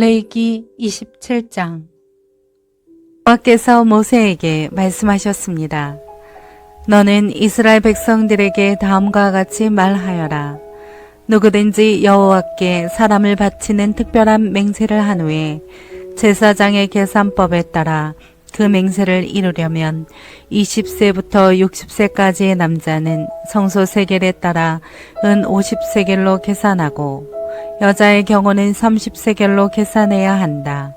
레이기 27장 여호와께서 모세에게 말씀하셨습니다. 너는 이스라엘 백성들에게 다음과 같이 말하여라. 누구든지 여호와께 사람을 바치는 특별한 맹세를 한 후에 제사장의 계산법에 따라 그 맹세를 이루려면 20세부터 60세까지의 남자는 성소 세겔에 따라 은 50세겔로 계산하고 여자의 경우는 30세겔로 계산해야 한다.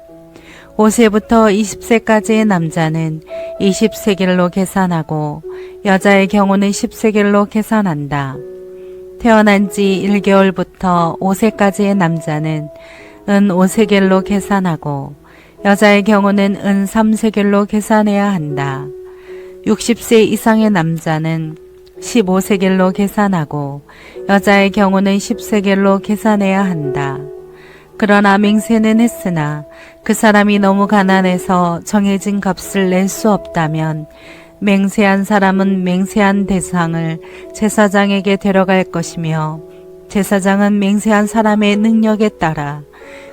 5세부터 20세까지의 남자는 20세겔로 계산하고 여자의 경우는 10세겔로 계산한다. 태어난 지 1개월부터 5세까지의 남자는 은 5세겔로 계산하고 여자의 경우는 은 3세겔로 계산해야 한다. 60세 이상의 남자는 15세겔로 계산하고 여자의 경우는 10세겔로 계산해야 한다. 그러나 맹세는 했으나 그 사람이 너무 가난해서 정해진 값을 낼 수 없다면 맹세한 사람은 맹세한 대상을 제사장에게 데려갈 것이며 제사장은 맹세한 사람의 능력에 따라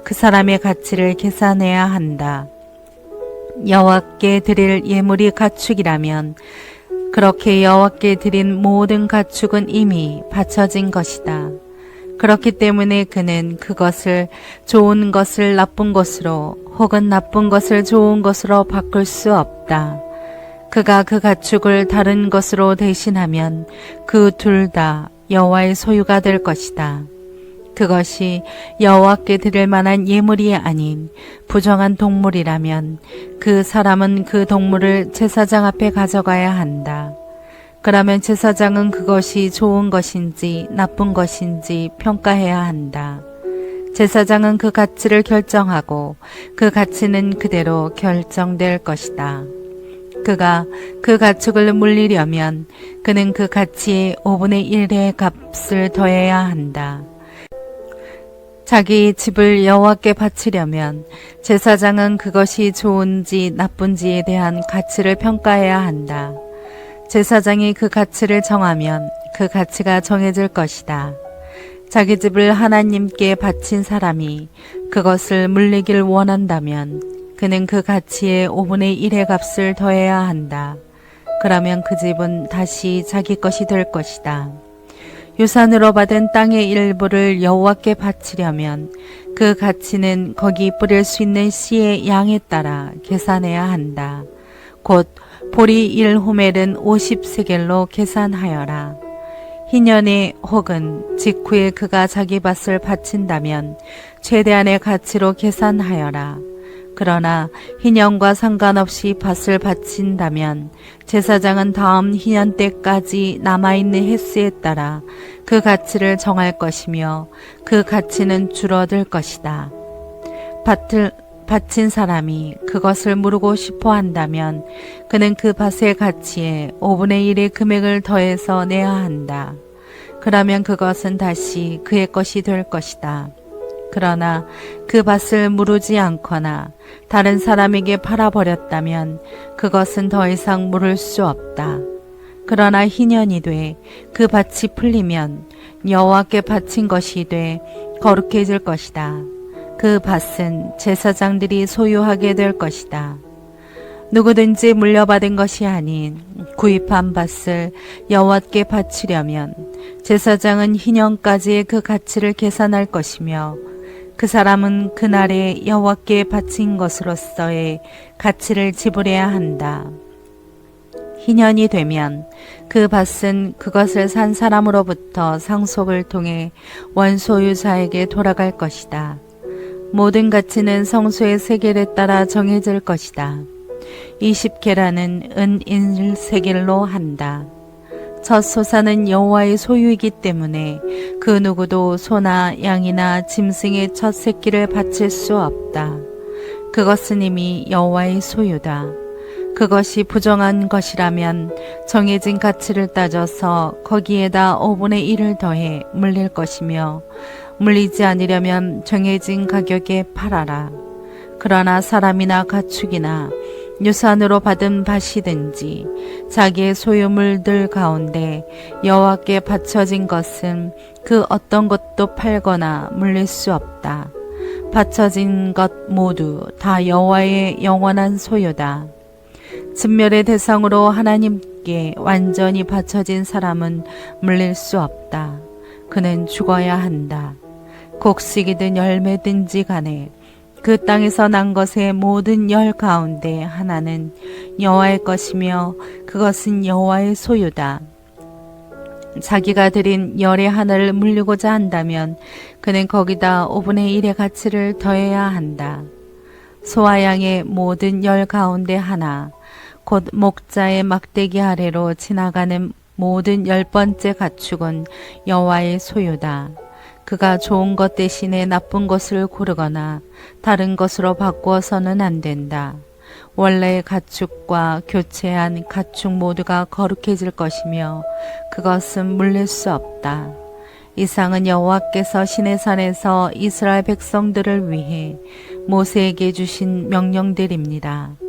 그 사람의 가치를 계산해야 한다. 여호와께 드릴 예물이 가축이라면 그렇게 여호와께 드린 모든 가축은 이미 바쳐진 것이다. 그렇기 때문에 그는 그것을 좋은 것을 나쁜 것으로 혹은 나쁜 것을 좋은 것으로 바꿀 수 없다. 그가 그 가축을 다른 것으로 대신하면 그 둘 다 여호와의 소유가 될 것이다. 그것이 여호와께 드릴 만한 예물이 아닌 부정한 동물이라면 그 사람은 그 동물을 제사장 앞에 가져가야 한다. 그러면 제사장은 그것이 좋은 것인지 나쁜 것인지 평가해야 한다. 제사장은 그 가치를 결정하고 그 가치는 그대로 결정될 것이다. 그가 그 가축을 물리려면 그는 그 가치의 5분의 1의 값을 더해야 한다. 자기 집을 여호와께 바치려면 제사장은 그것이 좋은지 나쁜지에 대한 가치를 평가해야 한다. 제사장이 그 가치를 정하면 그 가치가 정해질 것이다. 자기 집을 하나님께 바친 사람이 그것을 물리길 원한다면 그는 그 가치의 5분의 1의 값을 더해야 한다. 그러면 그 집은 다시 자기 것이 될 것이다. 유산으로 받은 땅의 일부를 여호와께 바치려면 그 가치는 거기 뿌릴 수 있는 씨의 양에 따라 계산해야 한다. 곧 보리 1호멜은 50세겔로 계산하여라. 희년에 혹은 직후에 그가 자기 밭을 바친다면 최대한의 가치로 계산하여라. 그러나 희년과 상관없이 밭을 바친다면 제사장은 다음 희년 때까지 남아있는 횟수에 따라 그 가치를 정할 것이며 그 가치는 줄어들 것이다. 밭을 바친 사람이 그것을 물고 싶어 한다면 그는 그 밭의 가치에 5분의 1의 금액을 더해서 내야 한다. 그러면 그것은 다시 그의 것이 될 것이다. 그러나 그 밭을 무르지 않거나 다른 사람에게 팔아버렸다면 그것은 더 이상 물을 수 없다. 그러나 희년이 돼 그 밭이 풀리면 여호와께 바친 것이 돼 거룩해질 것이다. 그 밭은 제사장들이 소유하게 될 것이다. 누구든지 물려받은 것이 아닌 구입한 밭을 여호와께 바치려면 제사장은 희년까지의 그 가치를 계산할 것이며 그 사람은 그날에 여호와께 바친 것으로서의 가치를 지불해야 한다. 희년이 되면 그 밭은 그것을 산 사람으로부터 상속을 통해 원소유자에게 돌아갈 것이다. 모든 가치는 성소의 세겔에 따라 정해질 것이다. 20계라는 은 1세겔로 한다. 첫 소사는 여호와의 소유이기 때문에 그 누구도 소나 양이나 짐승의 첫 새끼를 바칠 수 없다. 그것은 이미 여호와의 소유다. 그것이 부정한 것이라면 정해진 가치를 따져서 거기에다 5분의 1을 더해 물릴 것이며 물리지 않으려면 정해진 가격에 팔아라. 그러나 사람이나 가축이나 유산으로 받은 밭이든지 자기의 소유물들 가운데 여호와께 바쳐진 것은 그 어떤 것도 팔거나 물릴 수 없다. 바쳐진 것 모두 다 여호와의 영원한 소유다. 진멸의 대상으로 하나님께 완전히 바쳐진 사람은 물릴 수 없다. 그는 죽어야 한다. 곡식이든 열매든지 간에 그 땅에서 난 것의 모든 열 가운데 하나는 여호와의 것이며 그것은 여호와의 소유다. 자기가 드린 열의 하나를 물리고자 한다면 그는 거기다 5분의 1의 가치를 더해야 한다. 소와 양의 모든 열 가운데 하나, 곧 목자의 막대기 아래로 지나가는 모든 열 번째 가축은 여호와의 소유다. 그가 좋은 것 대신에 나쁜 것을 고르거나 다른 것으로 바꾸어서는 안 된다. 원래의 가축과 교체한 가축 모두가 거룩해질 것이며 그것은 물릴 수 없다. 이상은 여호와께서 시내산에서 이스라엘 백성들을 위해 모세에게 주신 명령들입니다.